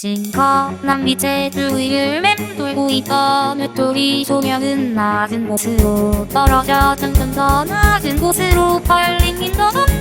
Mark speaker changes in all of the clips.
Speaker 1: 싱커난 빛의 주위를 맴돌고 있던 외톨이 소녀는 낮은 곳으로 떨어져. 점점 더 낮은 곳으로 펄린 인도던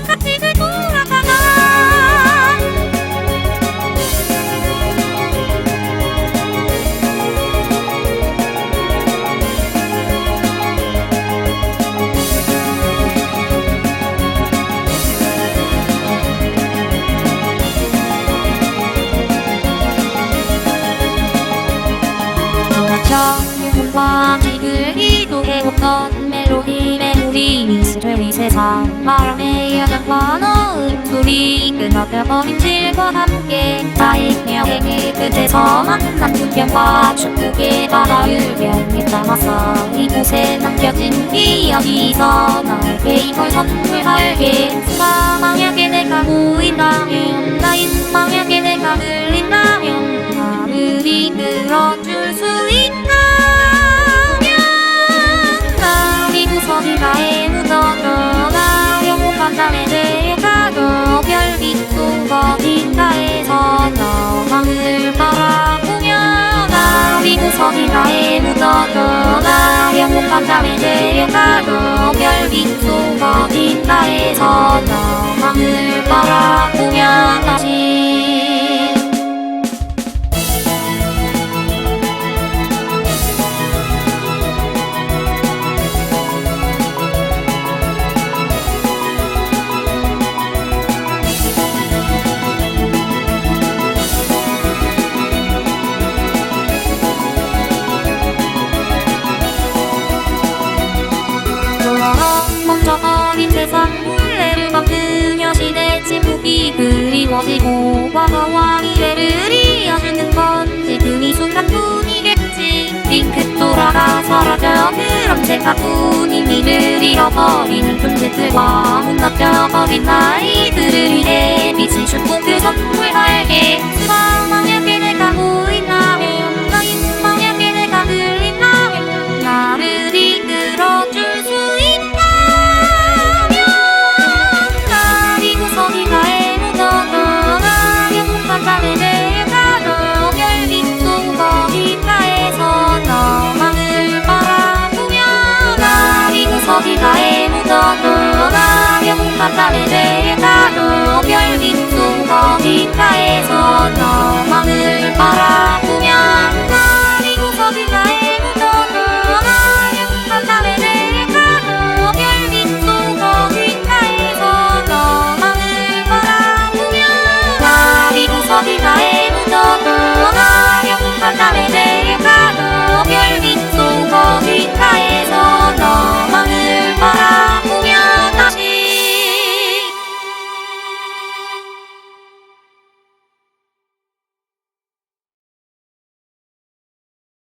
Speaker 1: 세상 바람에 여전과 너의 소리 끊어져버린 질과 함께 나의 여행의 끝에서 만난 풍경과 축복의 바다를 변에 담아서 이곳에 남겨진 기억이서 나에게 이걸 선물할게. 나 만약에 내가 보인다면 나인 만약에 내가 들 데려가줘 별빛 속 어딘가에서 너만을 바라 침묵이 그리워지고 과거와 미래를 이어주는 건 지금 이 순간뿐이겠지. 링크 돌아가 사라져 그런 생각뿐 의미를 잃어버리는 존재들과 무너져버린 나이들을 위해 빛을 줍고 그 선물할게 사자매제에 따로 별빛도 거기가에서 저 하늘 바라보면 날이 부서진 나의 무더도 나는 사자매제에 따로 별빛도 거기가에서 저 하늘 바라보면 날이 부서진 나의 무더도 나는 사자매제에 따로 별빛도 거기가에서